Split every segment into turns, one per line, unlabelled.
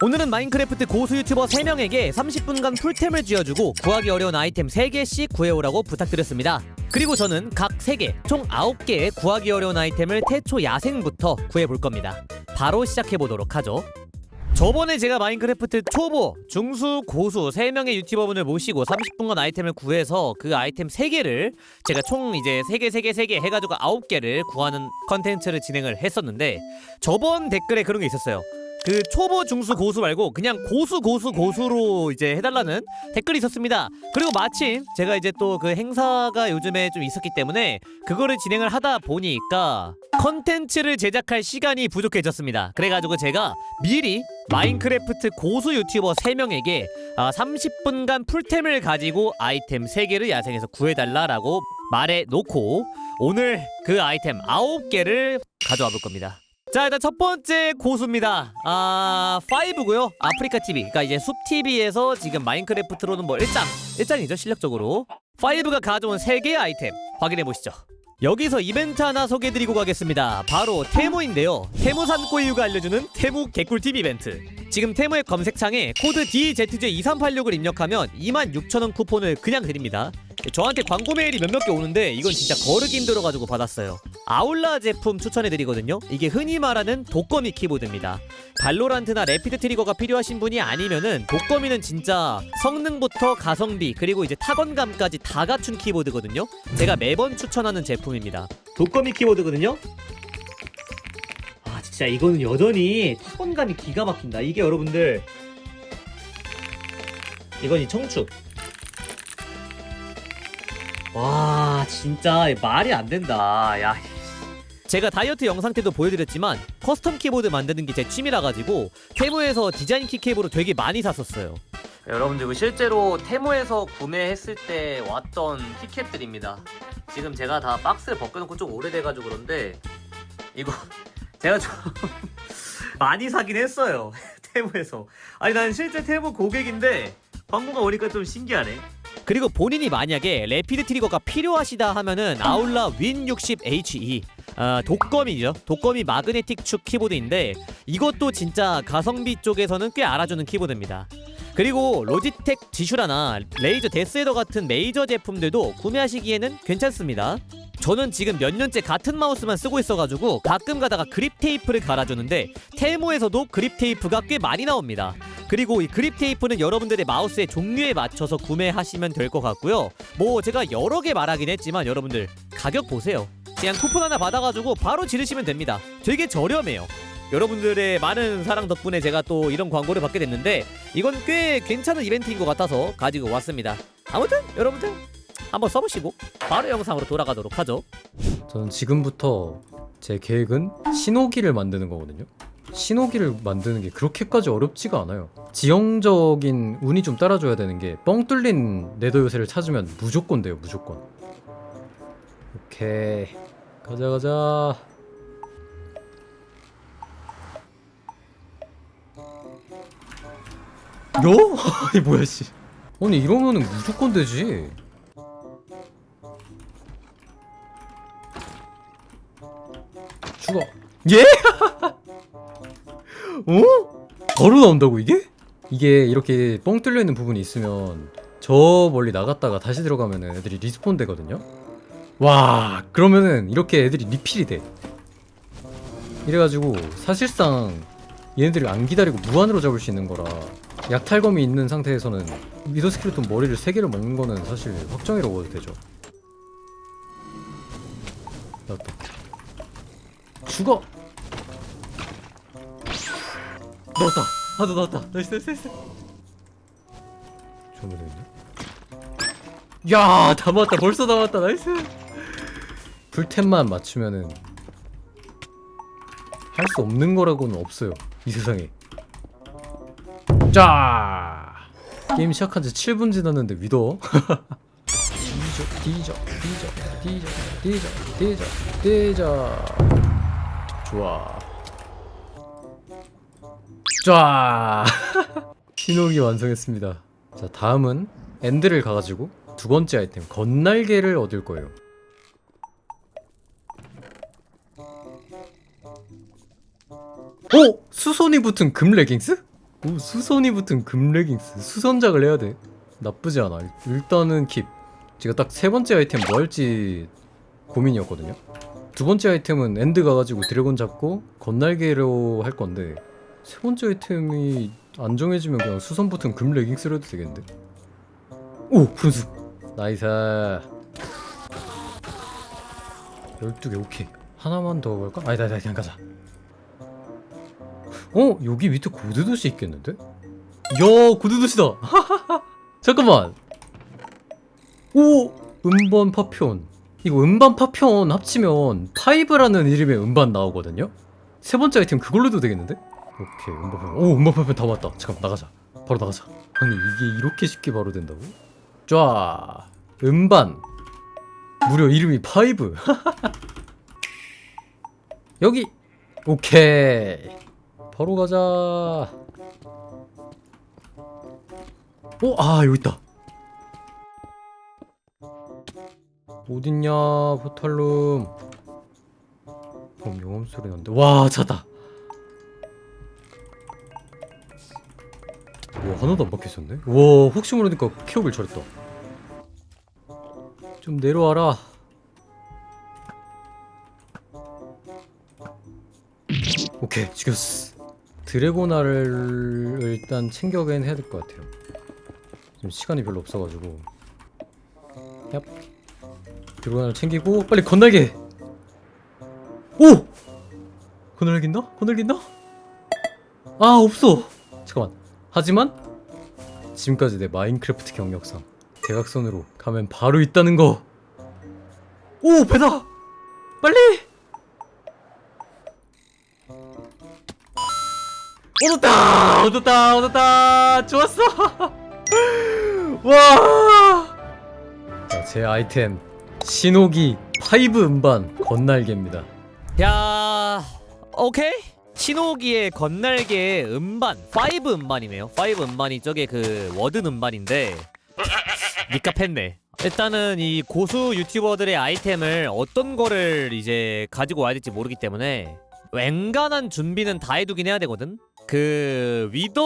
오늘은 마인크래프트 고수 유튜버 3명에게 30분간 풀템을 쥐어주고 구하기 어려운 아이템 3개씩 구해오라고 부탁드렸습니다. 그리고 저는 각 3개, 총 9개의 구하기 어려운 아이템을 태초 야생부터 구해볼 겁니다. 바로 시작해보도록 하죠. 저번에 제가 마인크래프트 초보, 중수, 고수 3명의 유튜버분을 모시고 30분간 아이템을 구해서 그 아이템 3개를 제가 총 이제 3개, 3개, 3개 해가지고 9개를 구하는 컨텐츠를 진행을 했었는데 저번 댓글에 그런 게 있었어요. 그 초보 중수 고수 말고 그냥 고수 고수 고수로 이제 해달라는 댓글이 있었습니다. 그리고 마침 제가 이제 또 그 행사가 요즘에 좀 있었기 때문에 그거를 진행을 하다 보니까 컨텐츠를 제작할 시간이 부족해졌습니다. 그래가지고 제가 미리 마인크래프트 고수 유튜버 3명에게 아, 30분간 풀템을 가지고 아이템 3개를 야생에서 구해달라라고 말해놓고 오늘 그 아이템 9개를 가져와 볼 겁니다. 자 일단 첫 번째 고수입니다. 아 5고요. 아프리카 TV 그러니까 이제 숲 TV에서 지금 마인크래프트로는 뭐 1장 1장이죠 실력적으로. 5가 가져온 3개의 아이템 확인해 보시죠. 여기서 이벤트 하나 소개드리고 가겠습니다. 바로 테무인데요. 테무 산꼬이유가 알려주는 테무 개꿀팁 이벤트. 지금 테무의 검색창에 코드 DZJ2386을 입력하면 26,000원 쿠폰을 그냥 드립니다 저한테 광고 메일이 몇몇 개 오는데 이건 진짜 거르기 힘들어가지고 받았어요. 아울라 제품 추천해드리거든요. 이게 흔히 말하는 독거미 키보드입니다. 발로란트나 레피드 트리거가 필요하신 분이 아니면은 독거미는 진짜 성능부터 가성비 그리고 이제 타건감까지 다 갖춘 키보드거든요. 제가 매번 추천하는 제품입니다. 독거미 키보드거든요. 아 진짜 이거는 여전히 타건감이 기가 막힌다. 이게 여러분들 이건 이 청축 와 진짜 말이 안 된다. 야. 제가 다이어트 영상 때도 보여드렸지만 커스텀 키보드 만드는 게 제 취미라 가지고 테무에서 디자인 키 케이블을 되게 많이 샀었어요. 여러분들 이거 실제로 테무에서 구매했을 때 왔던 키캡들입니다. 지금 제가 다 박스를 벗겨놓고 좀 오래돼가지고 그런데 이거 제가 좀 많이 사긴 했어요. 테무에서. 아니 난 실제 테무 고객인데 광고가 오니까 좀 신기하네 그리고 본인이 만약에 레피드 트리거가 필요하시다 하면은 아울라 윈60HE 아, 독거미죠. 독거미 마그네틱 축 키보드인데 이것도 진짜 가성비 쪽에서는 꽤 알아주는 키보드입니다. 그리고 로지텍 지슈라나 레이저 데스헤더 같은 메이저 제품들도 구매하시기에는 괜찮습니다. 저는 지금 몇 년째 같은 마우스만 쓰고 있어가지고 가끔 가다가 그립 테이프를 갈아주는데 테모에서도 그립 테이프가 꽤 많이 나옵니다. 그리고 이 그립 테이프는 여러분들의 마우스의 종류에 맞춰서 구매하시면 될 것 같고요. 뭐 제가 여러 개 말하긴 했지만 여러분들 가격 보세요. 그냥 쿠폰 하나 받아가지고 바로 지르시면 됩니다. 되게 저렴해요. 여러분들의 많은 사랑 덕분에 제가 또 이런 광고를 받게 됐는데 이건 꽤 괜찮은 이벤트인 것 같아서 가지고 왔습니다. 아무튼 여러분들 한번 써보시고 바로 영상으로 돌아가도록 하죠.
저는 지금부터 제 계획은 신호기를 만드는 거거든요. 신호기를 만드는 게 그렇게까지 어렵지가 않아요. 지형적인 운이 좀 따라줘야 되는 게 뻥 뚫린 네더 요새를 찾으면 무조건 돼요, 무조건. 오케이. 가자, 가자. 요? 아니, 뭐야, 씨. 아니, 이러면은 무조건 되지. 죽어. 예? 어? 바로 나온다고 이게? 이게 이렇게 뻥 뚫려 있는 부분이 있으면 저 멀리 나갔다가 다시 들어가면은 애들이 리스폰 되거든요. 와, 그러면은 이렇게 애들이 리필이 돼. 이래가지고 사실상 얘네들을 안 기다리고 무한으로 잡을 수 있는 거라 약탈검이 있는 상태에서는 미더 스켈레톤 머리를 세 개를 먹는 거는 사실 확정이라고 봐도 되죠. 나왔다. 죽어! 넣었다! 하도 넣었다! 나이스 나이스 나이스. 좋은 거 되겠네 야! 다 맞다. 벌써 다 맞다. 나이스. 풀템만 맞추면은 할 수 없는 거라고는 없어요 이 세상에. 자! 게임 시작한 지 7분 지났는데 믿어. 뒤져 뒤져 뒤져 뒤져 뒤져 뒤져 뒤져 좋아 쫙. 신호기 완성했습니다. 자 다음은 엔드를 가가지고 두 번째 아이템 건날개를 얻을 거예요. 오! 수선이 붙은 금 레깅스? 오, 수선이 붙은 금 레깅스. 수선작을 해야 돼. 나쁘지 않아. 일단은 킵. 제가 딱 세 번째 아이템 뭐 할지 고민이었거든요. 두 번째 아이템은 엔드 가가지고 드래곤 잡고 건날개로 할 건데 세 번째 아이템이 안 정해지면 그냥 수선 붙은 금 레깅스로 해도 되겠는데 오 분수 나이스 12개 오케이 하나만 더 볼까? 아니다 아니다 그냥 가자 어? 여기 밑에 고드도시 있겠는데? 야 고드도시다 잠깐만 오 음반 파편 이거 음반 파편 합치면 파이브라는 이름의 음반 나오거든요? 세 번째 아이템 그걸로 해도 되겠는데? 오케이 파편 오 파편 다 왔다. 잠깐 나가자. 바로 나가자. 아니 이게 이렇게 쉽게 바로 된다고? 쫙 음반. 무려 이름이 파이브. 여기. 오케이. 바로 가자. 오, 아 여기 있다. 어딨냐 포탈룸. 그럼 용암 소리 난다. 와 찾다 와 하나도 안 박혀있었네? 와 혹시 모르니까 키오길 잘했다. 좀 내려와라. 오케이 죽였어 드래고나를 일단 챙겨가긴 해야 될 것 같아요. 지금 시간이 별로 없어가지고. 얍. 드래고나를 챙기고 빨리 건날개 오! 건날개인다? 건날개인다? 아 없어! 잠깐만 하지만 지금까지 내 마인크래프트 경력상 대각선으로 가면 바로 있다는 거 오! 배다! 빨리! 얻었다! 얻었다! 얻었다! 좋았어! 와! 자, 제 아이템 신호기 파이브 음반 건날개입니다.
야 오케이 신호기의 건날개의 음반 5 음반이네요. 5 음반이 저게 그 워든 음반인데 니값 했네. 일단은 이 고수 유튜버들의 아이템을 어떤 거를 이제 가지고 와야 될지 모르기 때문에 웬간한 준비는 다 해두긴 해야 되거든. 그 위더를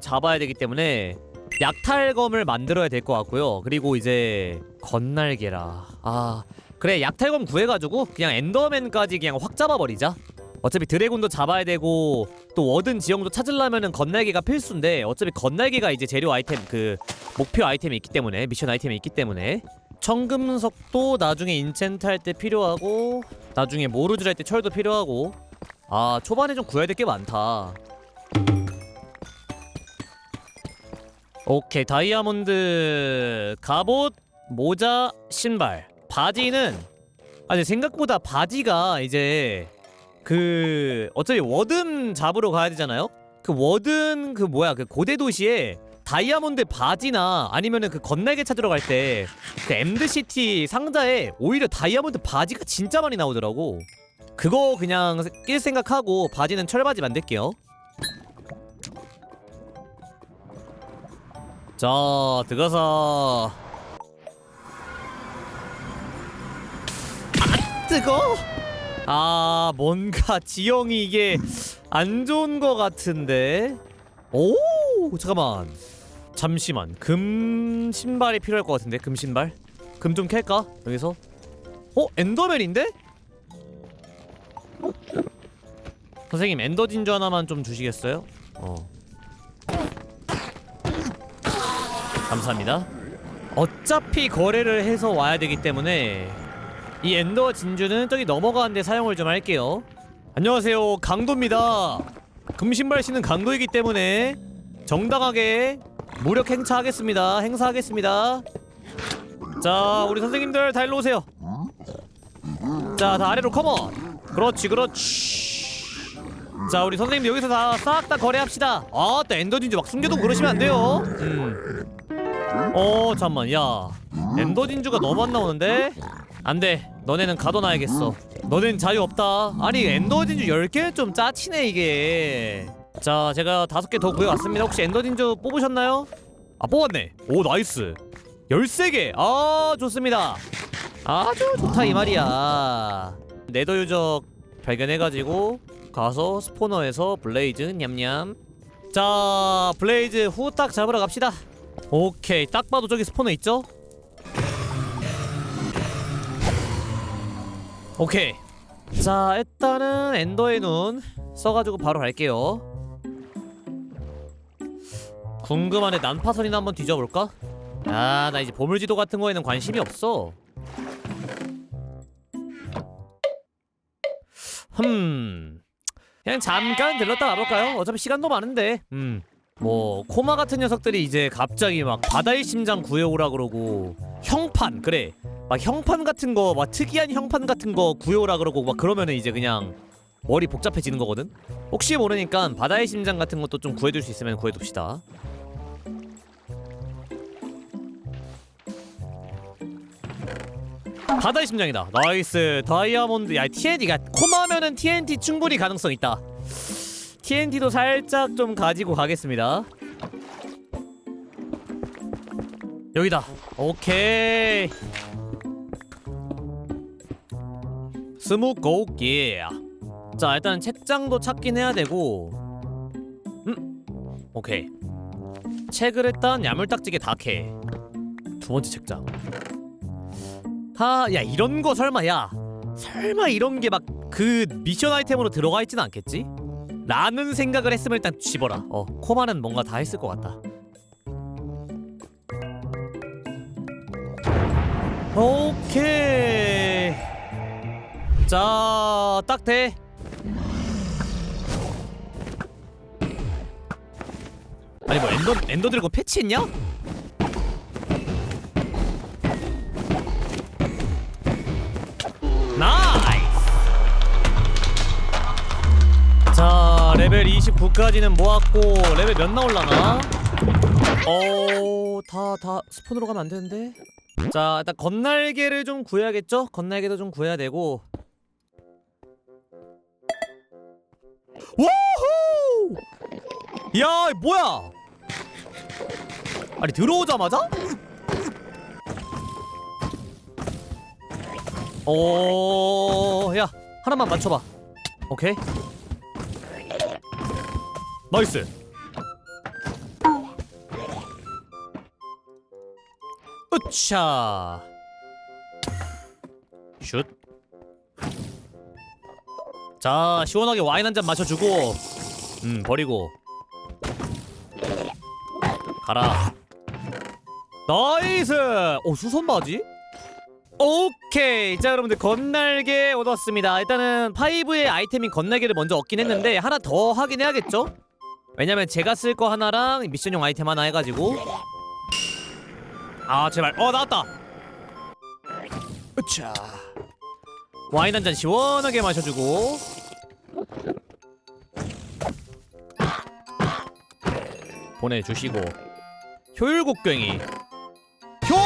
잡아야 되기 때문에 약탈검을 만들어야 될 것 같고요. 그리고 이제 건날개라. 아 그래 약탈검 구해가지고 그냥 엔더맨까지 그냥 확 잡아버리자 어차피 드래곤도 잡아야 되고 또 워든 지형도 찾으려면은 건날개가 필수인데 어차피 건날개가 이제 재료 아이템 그 목표 아이템이 있기 때문에 미션 아이템이 있기 때문에 청금석도 나중에 인챈트 할 때 필요하고 나중에 모르줄 할 때 철도 필요하고 아 초반에 좀 구해야 될 게 많다. 오케이 다이아몬드. 갑옷 모자 신발. 바지는 아니 생각보다 바지가 이제 그 어차피 워든 잡으러 가야 되잖아요? 그 워든 그 뭐야 그 고대 도시에 다이아몬드 바지나 아니면은 그 건날개 찾으러 갈 때 그 엠드시티 상자에 오히려 다이아몬드 바지가 진짜 많이 나오더라고. 그거 그냥 낄 생각하고 바지는 철바지 만들게요. 자 들어가서. 아 뜨거? 아 뭔가 지형이 이게 안 좋은 거 같은데. 오 잠깐만. 잠시만. 금 신발이 필요할 것 같은데 금 신발? 금 좀 캘까? 여기서? 어 엔더맨인데? 선생님 엔더 진주 하나만 좀 주시겠어요? 어. 감사합니다. 어차피 거래를 해서 와야 되기 때문에 이 엔더 진주는 저기 넘어가는데 사용을 좀 할게요. 안녕하세요, 강도입니다. 금신발 씨는 강도이기 때문에 정당하게 무력 행차하겠습니다. 행사하겠습니다. 자, 우리 선생님들 다 일로 오세요. 자, 다 아래로 컴온. 그렇지, 그렇지. 자, 우리 선생님 여기서 다 싹 다 거래합시다. 아, 또 엔더 진주 막 숨겨두고 그러시면 안 돼요. 음. 어 잠만 야 엔더 진주가 너무 안 나오는데 안돼. 너네는 가둬놔야겠어. 너넨 자유 없다. 아니 엔더 진주 10개는 좀 짜치네 이게. 자 제가 다섯 개 더 구해왔습니다. 혹시 엔더 진주 뽑으셨나요? 아 뽑았네. 오 나이스. 13개. 아 좋습니다. 아주 좋다 이 말이야. 네더 유적 발견해가지고 가서 스포너에서 블레이즈 냠냠. 자 블레이즈 후딱 잡으러 갑시다. 오케이 딱 봐도 저기 스포너 있죠? 오케이. 자 일단은 엔더의 눈 써가지고 바로 갈게요. 궁금한데 난파선이나 한번 뒤져볼까? 아 나 이제 보물지도 같은 거에는 관심이 없어. 흠. 그냥 잠깐 들렀다 가볼까요? 어차피 시간도 많은데. 음뭐 코마 같은 녀석들이 이제 갑자기 막 바다의 심장 구해오라 그러고 형판 그래. 막 형판 같은 거 막 특이한 형판 같은 거 구해오라 그러고 막 그러면은 이제 그냥 머리 복잡해지는 거거든? 혹시 모르니까 바다의 심장 같은 것도 좀 구해둘 수 있으면 구해둡시다. 바다의 심장이다. 나이스. 다이아몬드. 야 TNT가 코마면은 TNT 충분히 가능성 있다. TNT도 살짝 좀 가지고 가겠습니다 여기다. 오케이. 스무 고기 자 일단 책장도 찾긴 해야 되고. 음. 오케이. 책을 일단 야물딱지게 다캐. 두 번째 책장. 하, 야 이런 거 설마 야. 설마 이런 게 막 그 미션 아이템으로 들어가 있진 않겠지? 라는 생각을 했으면 일단 집어라. 어, 코마는 뭔가 다 했을 것 같다. 오케이. 자, 딱 돼. 아니 뭐 엔더 엔더 드래곤 패치했냐? 나이스! 자, 레벨 29까지는 모았고 레벨 몇 나올라나? 어, 다, 다 스폰으로 가면 안 되는데? 자, 일단 건날개를 좀 구해야겠죠? 건날개도 좀 구해야 되고 와호! 야, 뭐야? 아니 들어오자마자? 오, 야 하나만 맞춰봐. 오케이. 나이스. 차. 슛. 자 시원하게 와인 한 잔 마셔주고, 음 버리고. 가라. 나이스. 오 수선 바지? 오케이 자 여러분들 건날개 얻었습니다 일단은 파이브의 아이템인 건날개를 먼저 얻긴 했는데 하나 더 하긴 해야겠죠? 왜냐면 제가 쓸 거 하나랑 미션용 아이템 하나 해가지고 아 제발. 어 나왔다. 으차 와인 한 잔 시원하게 마셔주고. 보내주시고. 효율곡괭이. 효!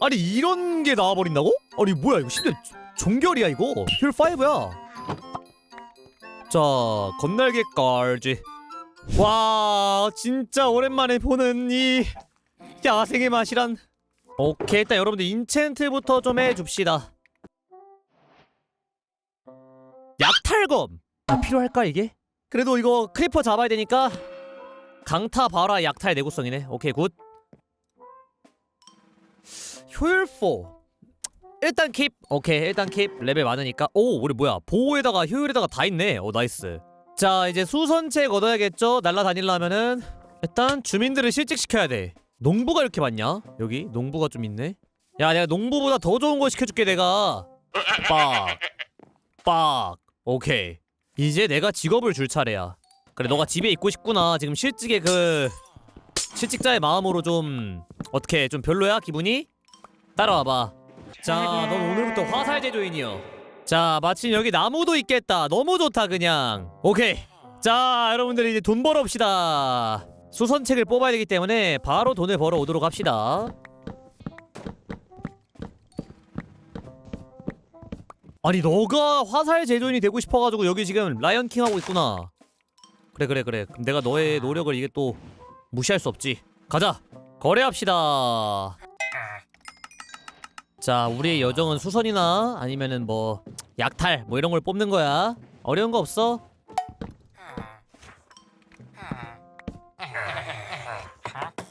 아니 이런 게 나와버린다고? 아니 뭐야 이거 심지어 종결이야 이거. 힐 5야. 자 건날개까지 와 진짜 오랜만에 보는 이 야생의 맛이란. 오케이 일단 여러분들 인챈트부터 좀 해줍시다. 약탈검! 아, 필요할까 이게? 그래도 이거 크리퍼 잡아야 되니까 강타 봐라 약탈 내구성이네. 오케이 굿. 효율 4 일단 킵. 오케이 일단 킵. 레벨 많으니까. 오 우리 뭐야? 보호에다가 효율에다가 다 있네. 오 나이스 자 이제 수선책 얻어야겠죠? 날라다닐라면은 일단 주민들을 실직시켜야 돼. 농부가 이렇게 많냐? 여기 농부가 좀 있네. 야 내가 농부보다 더 좋은 거 시켜줄게 내가. 빡 빡. 오케이. 이제 내가 직업을 줄 차례야. 그래 너가 집에 있고 싶구나. 지금 실직의 그 실직자의 마음으로 좀 어떻게 좀 별로야 기분이? 따라와봐. 자, 넌 오늘부터 화살 제조인이여. 자, 마침 여기 나무도 있겠다. 너무 좋다 그냥. 오케이. 자, 여러분들 이제 돈 벌읍시다. 수선책을 뽑아야 되기 때문에 바로 돈을 벌어 오도록 합시다. 아니 너가 화살 제조인이 되고 싶어가지고 여기 지금 라이언킹 하고 있구나. 그래 그래 그래. 그럼 내가 너의 노력을 이게 또 무시할 수 없지. 가자. 거래합시다. 자 우리의 여정은 수선이나 아니면은 뭐 약탈 뭐 이런 걸 뽑는 거야 어려운 거 없어?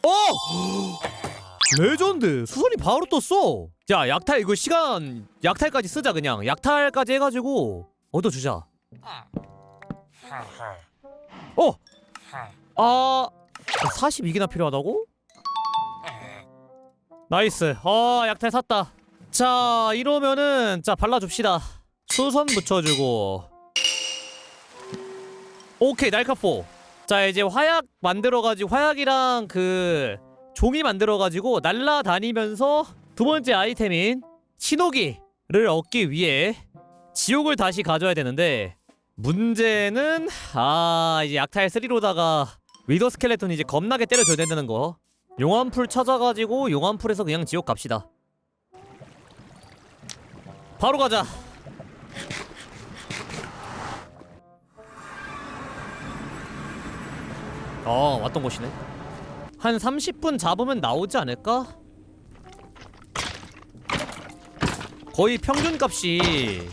어! 레전드 수선이 바로 떴어 자 약탈 이거 시간 약탈까지 쓰자 그냥 약탈까지 해가지고 얻어주자 어! 아 42개나 필요하다고? 나이스 아 약탈 샀다 자 이러면은 자 발라줍시다. 수선 붙여주고. 오케이 날카포. 자 이제 화약 만들어가지고 화약이랑 그 종이 만들어가지고 날라다니면서 두 번째 아이템인 신호기를 얻기 위해 지옥을 다시 가져야 되는데 문제는 아 이제 약탈 3로다가 위더 스켈레톤 이제 겁나게 때려줘야 된다는 거. 용암풀 찾아가지고 용암풀에서 그냥 지옥 갑시다 바로 가자. 어 왔던 곳이네. 한 30분 잡으면 나오지 않을까? 거의 평균값이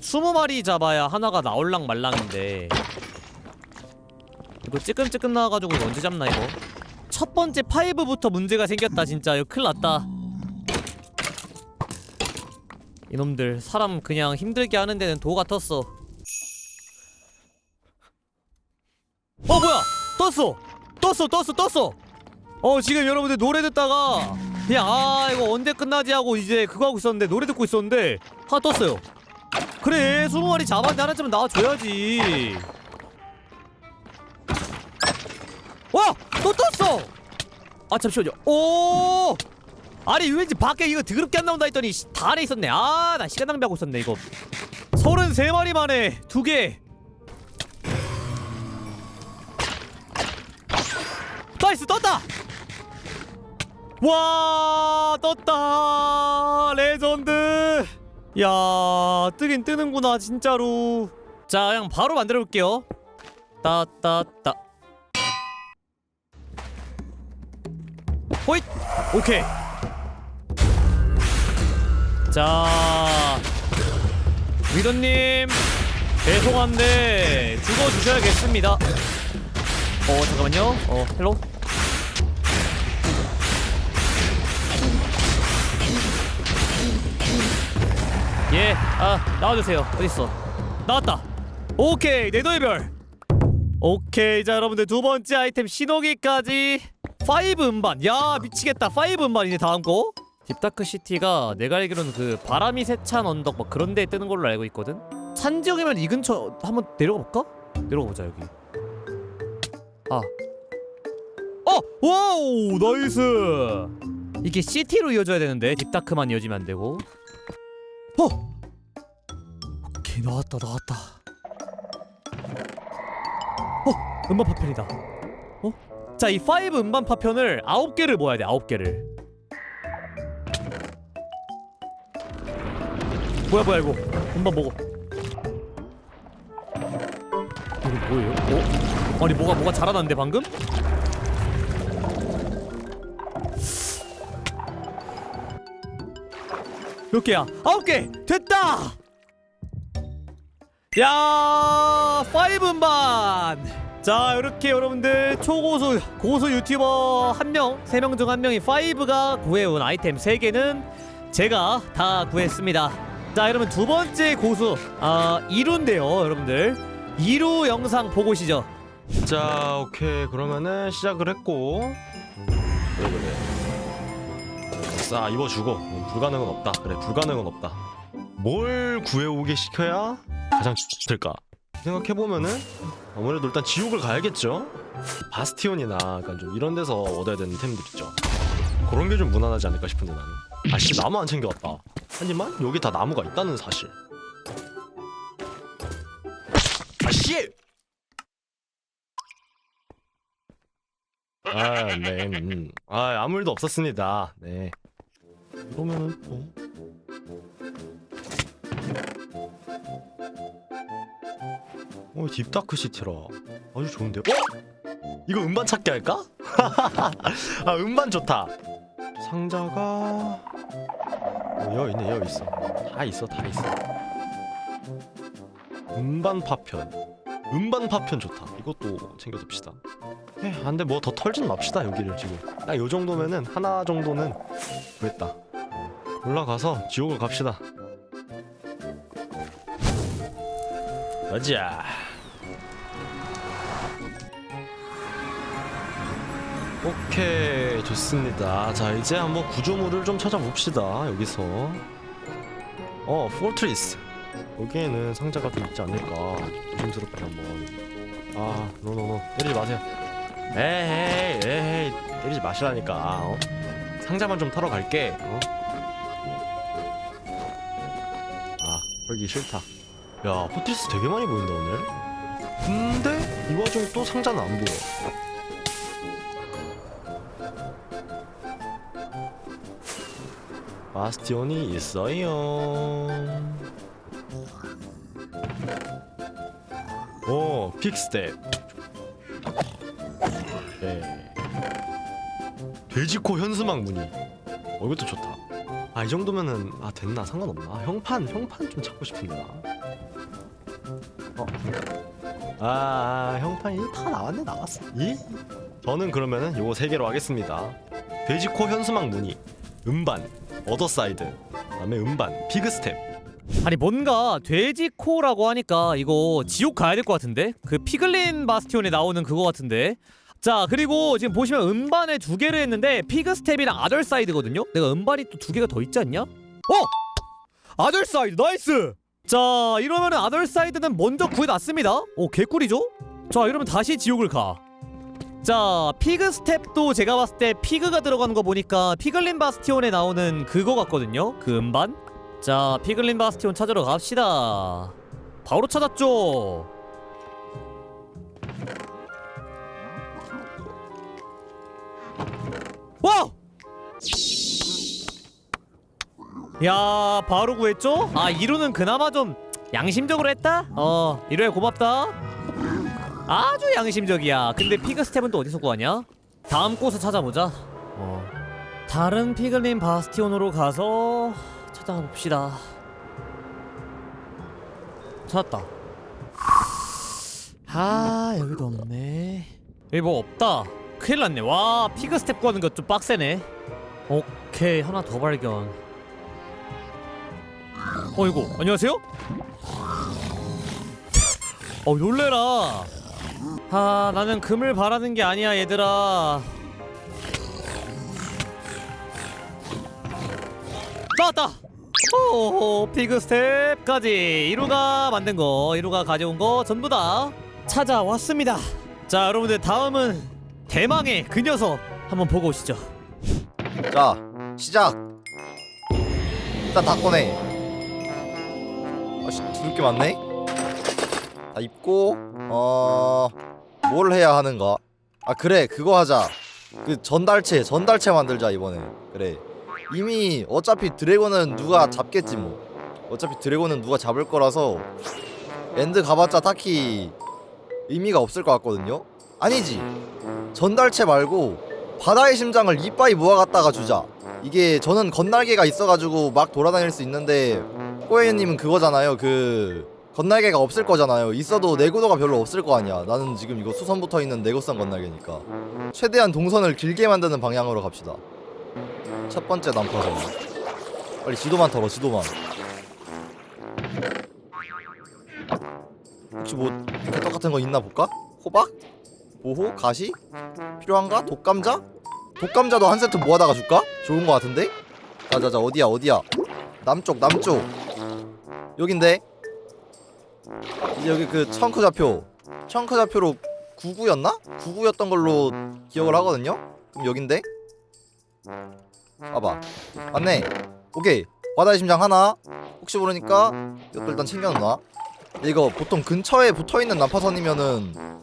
20마리 잡아야 하나가 나올랑 말랑인데. 이거 찌끔찌끔 나와가지고 언제 잡나 이거? 첫 번째 파이브부터 문제가 생겼다 진짜. 이거 큰일 났다 이놈들 사람 그냥 힘들게 하는 데는 도 같았어. 어 뭐야? 떴어! 떴어 떴어 떴어! 어 지금 여러분들 노래 듣다가 그냥 아 이거 언제 끝나지 하고 이제 그거 하고 있었는데 노래 듣고 있었는데 하나 떴어요. 그래 20마리 잡았는데 하나쯤은 나와줘야지. 와! 또 떴어! 아 잠시만요. 오! 아니 왠지 밖에 이거 드럽게 안 나온다 했더니 씨, 다 안에 있었네. 아 나 시간 낭비하고 있었네 이거. 33마리 만에 두개. 나이스 떴다! 와 떴다 레전드! 야 뜨긴 뜨는구나 진짜로. 자 그냥 바로 만들어 볼게요. 따따따. 호잇! 오케이 자 위도님 죄송한데 죽어주셔야겠습니다 어 잠깐만요 어 헬로 예, 아 나와주세요. 어디 있어? 나왔다. 오케이, 내도의 별. 오케이, 자 여러분들 두 번째 아이템 신호기까지 5 음반. 야 미치겠다. 5 음반이네 다음 거. 딥다크 시티가 내가 알기로는 그 바람이 세찬 언덕 막 그런 데 뜨는 걸로 알고 있거든. 산 지역이면 이 근처 한번 내려가 볼까? 내려가 보자 여기. 아. 어, 와우, 나이스. 이게 시티로 이어져야 되는데 딥다크만 이어지면 안 되고. 어! 오케이 나왔다 나왔다 어! 음반 파편이다 어? 자 이 5 음반 파편을 9개를 모아야 돼 9개를 뭐야 뭐야 이거 음반 먹어 이거 뭐예요? 어? 아니 뭐가 뭐가 자라났는데 방금? 몇 개야? 아홉 개! 됐다! 야, 5음반! 자, 이렇게 여러분들 초고수 고수 유튜버 한 명, 세 명 중 한 명이 5가 구해온 아이템 세 개는 제가 다 구했습니다. 자, 여러분 두 번째 고수 아, 2루인데요, 여러분들. 2루 영상 보고 오시죠.
자 오케이. 그러면은 시작을 했고. 음, 그래 그래 싸 입어주고. 음, 불가능은 없다. 그래 불가능은 없다. 뭘 구해오게 시켜야 가장 될까? 생각해보면은 아무래도 일단 지옥을 가야겠죠? 바스티온이나 약간 좀 이런 데서 얻어야 되는 템들 있죠. 그런 게 좀 무난하지 않을까 싶은데 나는. 아씨 나무 안 챙겨왔다 하지만 여기 다 나무가 있다는 사실 아씨 아, 네. 음. 아, 아무 일도 없었습니다. 네. 그러면은 뭐 어, 딥다크 시티라. 아주 좋은데. 어? 이거 음반 찾기 할까? 아, 음반 좋다. 상자가 여기 있네 여기 있어 다 있어 다 있어 음반 파편 음반 파편 좋다 이것도 챙겨둡시다 에 안돼 뭐 더 털진 맙시다 여기를 지금 딱 요 정도면은 하나 정도는 구했다 올라가서 지옥을 갑시다 가자. 오케이 좋습니다. 자 이제 한번 구조물을 좀 찾아봅시다 여기서. 어 포트리스 여기에는 상자가 좀 있지 않을까. 조심스럽게 한번. 아 노노노 때리지 마세요. 에헤이 에헤이. 때리지 마시라니까. 어? 상자만 좀 털어 갈게. 어? 아 그러기 싫다 야 포트리스 되게 많이 보인다 오늘 근데 이 와중에 또 상자는 안 보여 바스티온이 있어요. 오, 픽스텝. 네. 돼지코 현수막 무늬. 어, 이것도 좋다. 아, 이 정도면은 아 됐나 상관없나? 형판, 형판 좀 찾고 싶은데 나. 어, 아, 아 형판이 다 나왔네 나왔어. 이? 저는 그러면은 요거 세 개로 하겠습니다. 돼지코 현수막 무늬, 음반, 어더사이드, 그다음에 음반, 피그스텝.
아니 뭔가 돼지코라고 하니까 이거 지옥 가야 될 것 같은데 그 피글린 바스티온에 나오는 그거 같은데 자 그리고 지금 보시면 음반을 두 개를 했는데 피그스텝이랑 아덜사이드거든요 내가 음반이 또 두 개가 더 있지 않냐? 어! 아덜사이드 나이스! 자 이러면은 아덜 사이드는 먼저 구해놨습니다 오 개꿀이죠? 자 이러면 다시 지옥을 가 자, 피그 스텝도 제가 봤을 때 피그가 들어가는 거 보니까 피글린 바스티온에 나오는 그거 같거든요. 그 음반. 자, 피글린 바스티온 찾으러 갑시다. 바로 찾았죠. 와! 야, 바로 구했죠? 아, 이루는 그나마 좀 양심적으로 했다? 어, 이루야 고맙다. 아주 양심적이야. 근데 피그 스텝은 또 어디서 구하냐? 다음 곳을 찾아보자. 어. 다른 피글린 바스티온으로 가서 찾아봅시다. 찾았다. 아 여기도 없네. 여기 뭐 없다. 큰일 났네. 와 피그 스텝 구하는 것좀 빡세네. 오케이 하나 더 발견. 어이구 안녕하세요? 어 놀래라. 아 나는 금을 바라는 게 아니야 얘들아. 나왔다! 오 피그 스텝까지. 이루가 만든 거 이루가 가져온 거 전부 다 찾아왔습니다. 자 여러분들 다음은 대망의 그 녀석 한번 보고 오시죠.
자 시작. 일단 다 꺼내 아씨 두를 게 많네. 다 입고 어뭘 해야 하는가 아 그래 그거 하자. 그 전달체 전달체 만들자 이번에. 그래. 이미 어차피 드래곤은 누가 잡겠지 뭐. 어차피 드래곤은 누가 잡을 거라서 엔드 가봤자 딱히 의미가 없을 것 같거든요. 아니지. 전달체 말고 바다의 심장을 이빠이 모아갖다가 주자. 이게 저는 건날개가 있어가지고 막 돌아다닐 수 있는데 꼬에님은 그거잖아요. 그 건날개가 없을 거잖아요. 있어도 내구도가 별로 없을 거 아니야. 나는 지금 이거 수선 붙어 있는 내구성 건날개니까 최대한 동선을 길게 만드는 방향으로 갑시다. 첫 번째 난파선. 빨리 지도만 털어 지도만. 혹시 뭐 개떡 같은 거 있나 볼까? 호박? 보호? 가시? 필요한가? 독감자? 독감자도 한 세트 모아다가 줄까? 좋은 거 같은데? 자자자 어디야 어디야 남쪽 남쪽 여긴데 이제 여기 그 청크 좌표 청크 좌표로 99였나? 99였던 걸로 기억을 하거든요? 그럼 여긴데? 봐봐 맞네 오케이 바다의 심장 하나 혹시 모르니까 이것도 일단 챙겨놓아 이거 보통 근처에 붙어있는 난파선이면은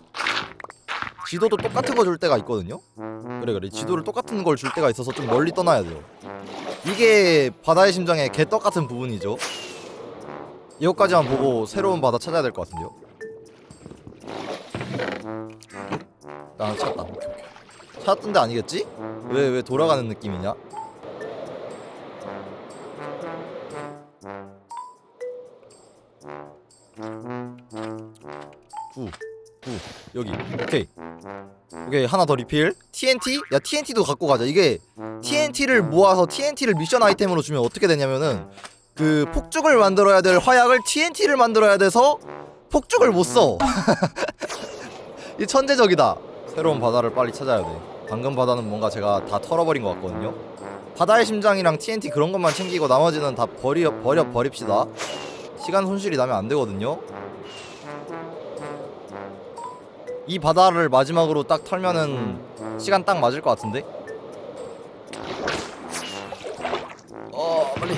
지도도 똑같은 거 줄 때가 있거든요. 그래 그래 지도를 똑같은 걸 줄 때가 있어서 좀 멀리 떠나야 돼요. 이게 바다의 심장의 개떡 같은 부분이죠. 이것까지만 보고 새로운 바다 찾아야 될 것 같은데요? 나 찾았다 오케이, 오케이. 찾았던데 아니겠지? 왜 왜 돌아가는 느낌이냐? 구, 구 여기 오케이 오케이 하나 더 리필 TNT? 야 TNT도 갖고 가자 이게 TNT를 모아서 TNT를 미션 아이템으로 주면 어떻게 되냐면은 그 폭죽을 만들어야 될 화약을 TNT를 만들어야 돼서 폭죽을 못 써. 이 천재적이다. 새로운 바다를 빨리 찾아야 돼. 방금 바다는 뭔가 제가 다 털어버린 것 같거든요. 바다의 심장이랑 TNT 그런 것만 챙기고 나머지는 다 버려 버려 버립시다. 시간 손실이 나면 안 되거든요. 이 바다를 마지막으로 딱 털면은 시간 딱 맞을 것 같은데? 어 빨리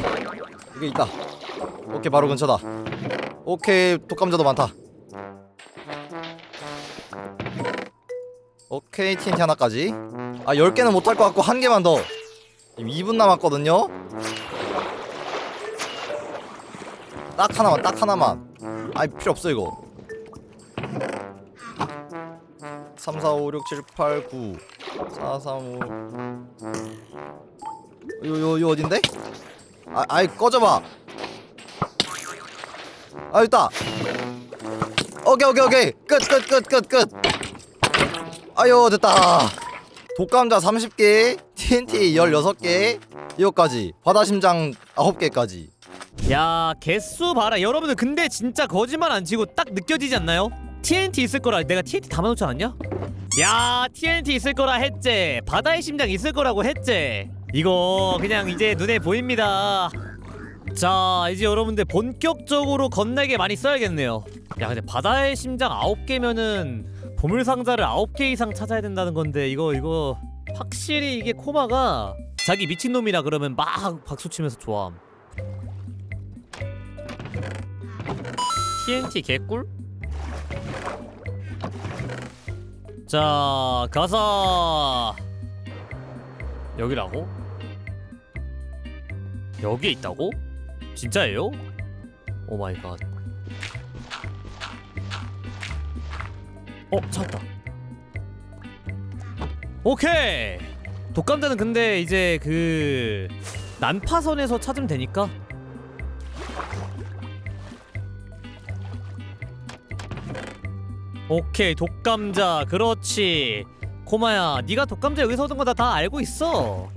이게 있다 오케이 바로 근처다. 오케이 독감자도 많다. 오케이 TNT 하나까지. 아 10개는 못할 것 같고 한 개만 더. 지금 2분 남았거든요? 딱 하나만 딱 하나만. 아이 필요 없어 이거. 3, 4, 5, 6, 7, 8, 9 4, 3, 5 요, 요, 요 어딘데? 아, 아이 꺼져봐. 아 있다. 오케이 오케이 오케이. 끝 끝 끝 끝 끝. 아유 됐다. 독감자 30개 TNT 16개 이거까지. 바다 심장 9개까지.
야 개수 봐라. 여러분들 근데 진짜 거짓말 안 치고 딱 느껴지지 않나요? TNT 있을 거라. 내가 TNT 담아놓지 않았냐? 야 TNT 있을 거라 했제 바다의 심장 있을 거라고 했제 이거 그냥 이제 눈에 보입니다. 자 이제 여러분들 본격적으로 건날개 많이 써야겠네요. 야 근데 바다의 심장 9개면은 보물상자를 9개 이상 찾아야 된다는 건데 이거 이거 확실히 이게 코마가 자기 미친놈이라 그러면 막 박수치면서 좋아함. TNT 개꿀? 자 가서 여기라고? 여기에 있다고? 진짜예요? 오 마이 갓. 어 찾았다. 오케이. 독감자는 근데 이제 그 난파선에서 찾으면 되니까 오케이 독감자 그렇지 코마야 네가 독감자 여기서 얻은 거다다 알고 있어.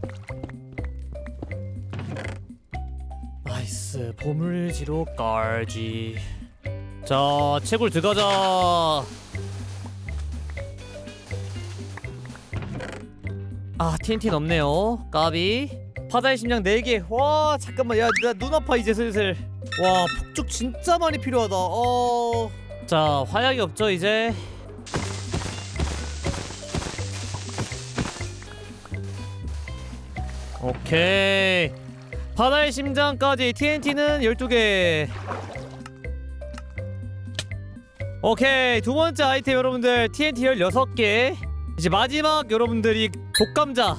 나이스 보물지로 깔지. 자 채굴 들어가자. 아 TNT는 없네요. 까비. 바다의 심장 4개. 와 잠깐만. 야 나 눈 아파 이제 슬슬. 와 폭죽 진짜 많이 필요하다. 어... 자 화약이 없죠 이제 오케이. 바다의 심장까지 TNT는 12개. 오케이. 두 번째 아이템 여러분들 TNT 16개. 이제 마지막 여러분들이 독감자.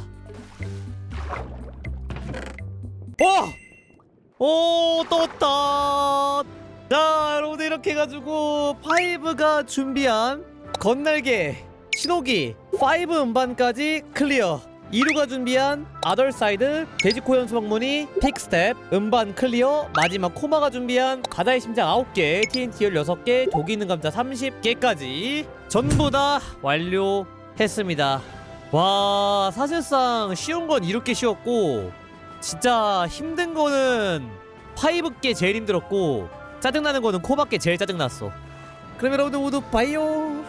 오! 오 떴다. 자 여러분들 이렇게 해가지고 파이브가 준비한 건날개 신호기 파이브 음반까지 클리어 이루가 준비한 아덜사이드 돼지코 연수 방문이 픽스텝 음반 클리어 마지막 코마가 준비한 바다의 심장 9개 TNT 16개 독이 있는 감자 30개까지 전부 다 완료했습니다. 와 사실상 쉬운 건 이렇게 쉬웠고 진짜 힘든 거는 파이브께 제일 힘들었고 짜증나는 거는 코밖에 제일 짜증났어. 그럼 여러분들 모두 바이오